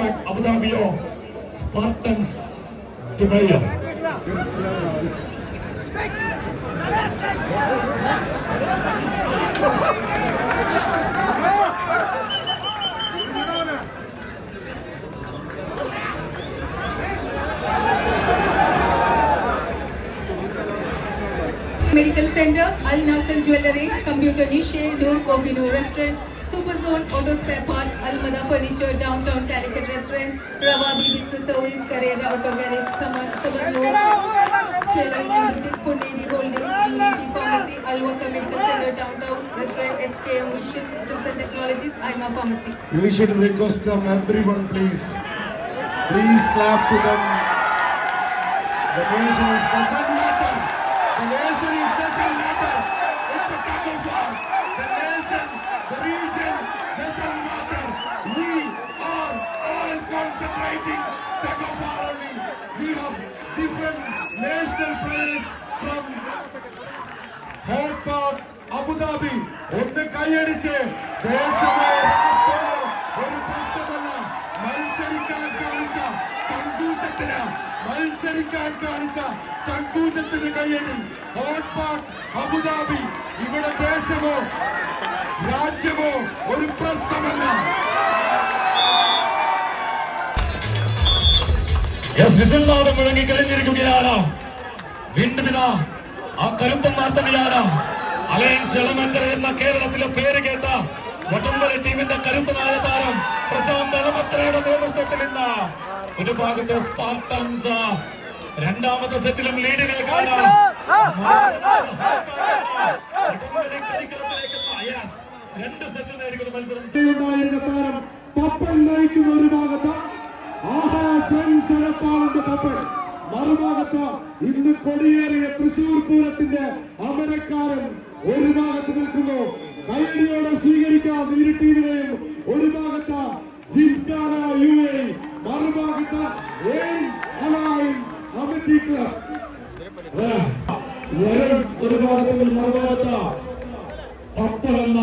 டாக்மேக் அபுதாபியோ ஸ்பார்டன்ஸ் துபையோ medical centre अल नासल jewellery computer निशे Noor Combino restaurant Superzone Auto Spare Parts, Almada Furniture, Downtown Calicut Restaurant, Rawabi Business Service, Carrera Auto Garage, Saman Noor, Tailoring and Boutique, Puneri Holdings, Unity Pharmacy, Alwaka Medical Center, Downtown Restaurant, HKM Mission Systems and Technologies, IMA Pharmacy. We should request them, everyone, please. Please clap to them. The nation is doesn't of war only. We have different national players from hot park Abu Dhabi ഒന്ന് കൈയടിച്ച് ദേശമോ രാഷ്ട്രമോ. ഒരു പ്രശ്നമല്ല. മത്സരിക്കാൻ കാണിച്ച ചങ്കൂറ്റത്തിന് മത്സരിക്കാൻ കാണിച്ച ചങ്കൂറ്റത്തിന് കൈയടി. Hot Abu Dhabi ഇവിടെ ദേശമോ രാജ്യമോ ഒരു പ്രശ്നമല്ല. വിസിൽനാഥം മുഴങ്ങി കഴിഞ്ഞിരിക്കുകയാണ് വീണ്ടും ഇതാ ആ കരുത്തന്മാർ തന്നെയാണ് അലയൻസ് എളമക്കര എന്ന കേരളത്തിലെ പേര് കേട്ട വടംവലി ടീമിന്റെ കരുത്തനായ താരം പ്രശാന്ത് എളമക്കരയുടെ നേതൃത്വത്തിൽ ഇന്ന് ഒരു ഭാഗത്ത് സ്പാർട്ടൻസ് രണ്ടാമത്തെ സെറ്റിലും ലീഡിലേക്കാണ് രണ്ട് സെറ്റ് നേരിടുന്ന മത്സരം. താരം പപ്പൻ നയിക്കുന്ന ഒരു ഭാഗത്ത് എടപ്പാളിന്റെ പപ്പൻ മറുഭാഗത്ത് ഇന്ന് കൊടിയേറിയ തൃശൂർ പൂരത്തിന്റെ അമരക്കാരൻ ഒരു ഭാഗത്ത് നിൽക്കുന്നു. കൈയടിയോടെ സ്വീകരിക്കാം ഇരു ടീമിനെയും. ഒരു ഭാഗത്ത് ജിംഖാന യു എ മറുഭാഗത്ത് അമിറ്റി ക്ലബ്. ഒരു ഭാഗത്തിൽ മറുഭാഗത്ത് പപ്പലെന്ന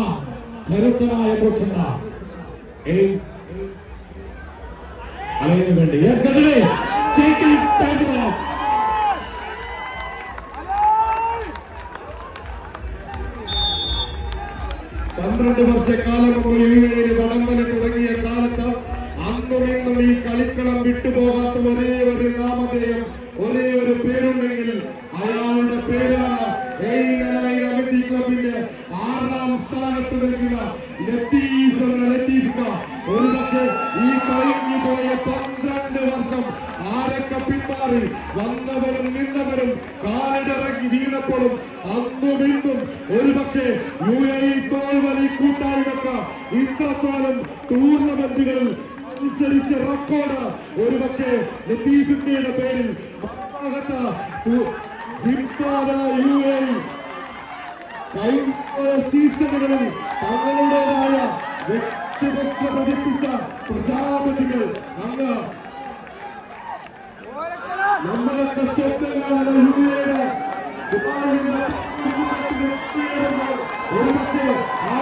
കരുത്തനായ കൊച്ചെന്ന അലയിന് വേണ്ടി. It off. പന്ത്രണ്ട് വർഷക്കാലം എയിൽ വടംവലി തുടങ്ങിയ കാലത്ത് അന്നും ഇന്നും ഈ കളിക്കളം വിട്ടുപോകാത്ത ഒരേ ഒരു നാമധേയം ഒരേ ഒരു പേരുണ്ടെങ്കിൽ അയാളുടെ പേരാണ് അമിറ്റി ക്ലബിന്റെ ആറാം സ്ഥാനത്ത് നിൽക്കുക ലത്തീഫ് എന്ന ലത്തീഫ്ക ഒരുപക്ഷെ ഈ കഴിഞ്ഞു പോയ ആരൊക്കെ പിന്മാറി വന്നവരും നിന്നവരും കാലിടറങ്ങി വീണപ്പോഴും അന്നും ഇന്നും ഒരുപക്ഷെ യു എ ഇ തോൽവലി കൂട്ടായ്മക്ക ഇത്രത്തോളം ടൂർണമെന്റുകളിൽ അനുസരിച്ച റെക്കോർഡ് ഒരുപക്ഷെ ലത്തീഫിക്കയുടെ പേരിൽ സീസണുകളിൽ തങ്ങളുടേതായ വ്യക്തിമുദ്ര പതിപ്പിച്ച പ്രജാപതികൾ അങ്ങ് നമ്മളൊക്കെ സ്വപ്നങ്ങളാണ് യുവയുടെ ഒരുപക്ഷെ ആ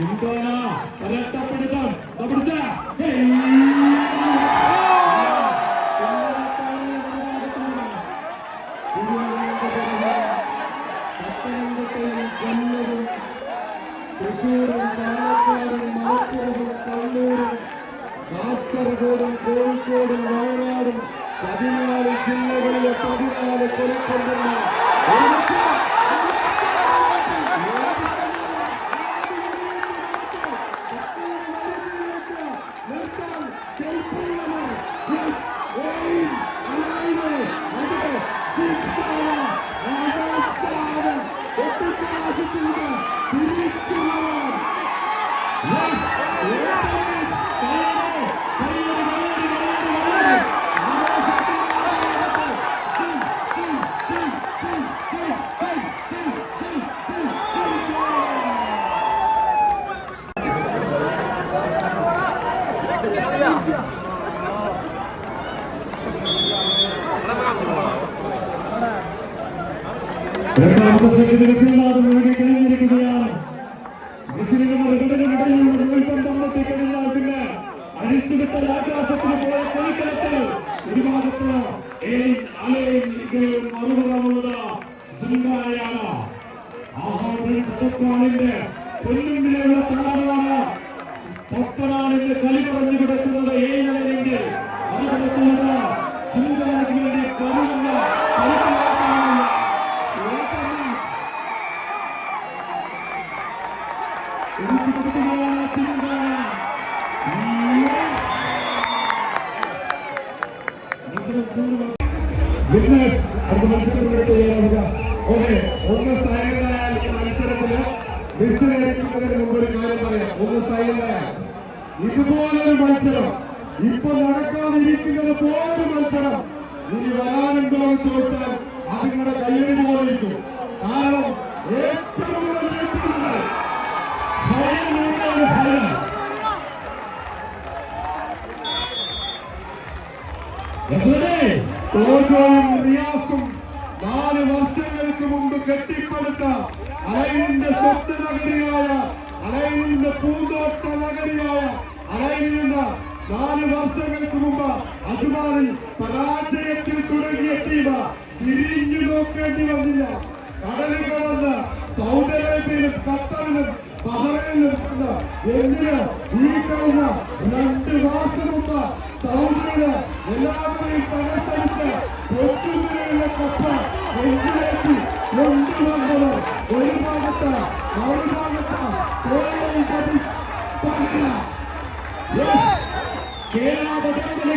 ചിന്തോന ഒരട്ടപ്പിടുത്തം പിടിച്ച രണ്ടാമത്തെ സെക്കൻഡ് വിസിലാതെ മുഴുകി കഴിഞ്ഞിരിക്കുകയാണ്. കഴിഞ്ഞാൽ പിന്നെ അഴിച്ചുവിട്ട ആകാശത്തിന് പോയ കളിക്കളത്തിൽ ഒരു ഭാഗത്ത് നടക്കാതിരിക്കുന്നത് പോയൊരു മത്സരം. ഇനി വരാനുണ്ടോ എന്ന് ചോദിച്ചാൽ അത് നിങ്ങളുടെ കയ്യടി പോലെ കാരണം ഏറ്റവും വലിയ റിയാസും നാല് വർഷങ്ങൾക്ക് മുമ്പ് കെട്ടിപ്പടുത്ത അലൈനിന്റെ സ്വപ്ന നഗരിയായ അലൈനിന്റെ പൂന്തോട്ട നഗരിയായ അലൈനിന്റെ നാല് വർഷങ്ങൾക്ക് മുമ്പ് അജ്മാനിൽ പരാജയത്തിൽ തുടങ്ങിയ ടീം തിരിഞ്ഞു നോക്കേണ്ടി വന്നില്ല. കടലിൽ കടന്ന് സൗദി അറേബ്യയിലും ഖത്തറിലും ബഹ്റൈനിലും ചെന്ന് എന്തിന് ഈ കഴിഞ്ഞ രണ്ട് മാസം മുമ്പ് സൗദിയിൽ എല്ലാവരെയും തകർത്തടിച്ച് പൊട്ടുനിലയിലെ കപ്പ നെഞ്ചിലേറ്റി കൊണ്ടുവന്നത് ഒരു ഭാഗത്ത് മറുഭാഗത്ത് കോഴിയും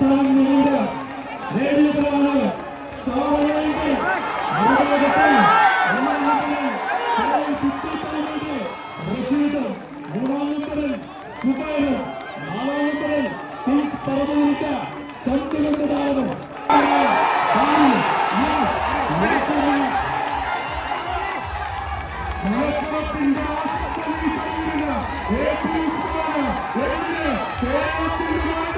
స్థానానికి నిలిచిన రేడియో వారు సోమయానికి రక్షితం మూడవ నెంబర్ సుబాయి నాలుగవ నెంబర్ పీస్ పరమూలిక చంద్రగొండదారు ఏపీ కేరళ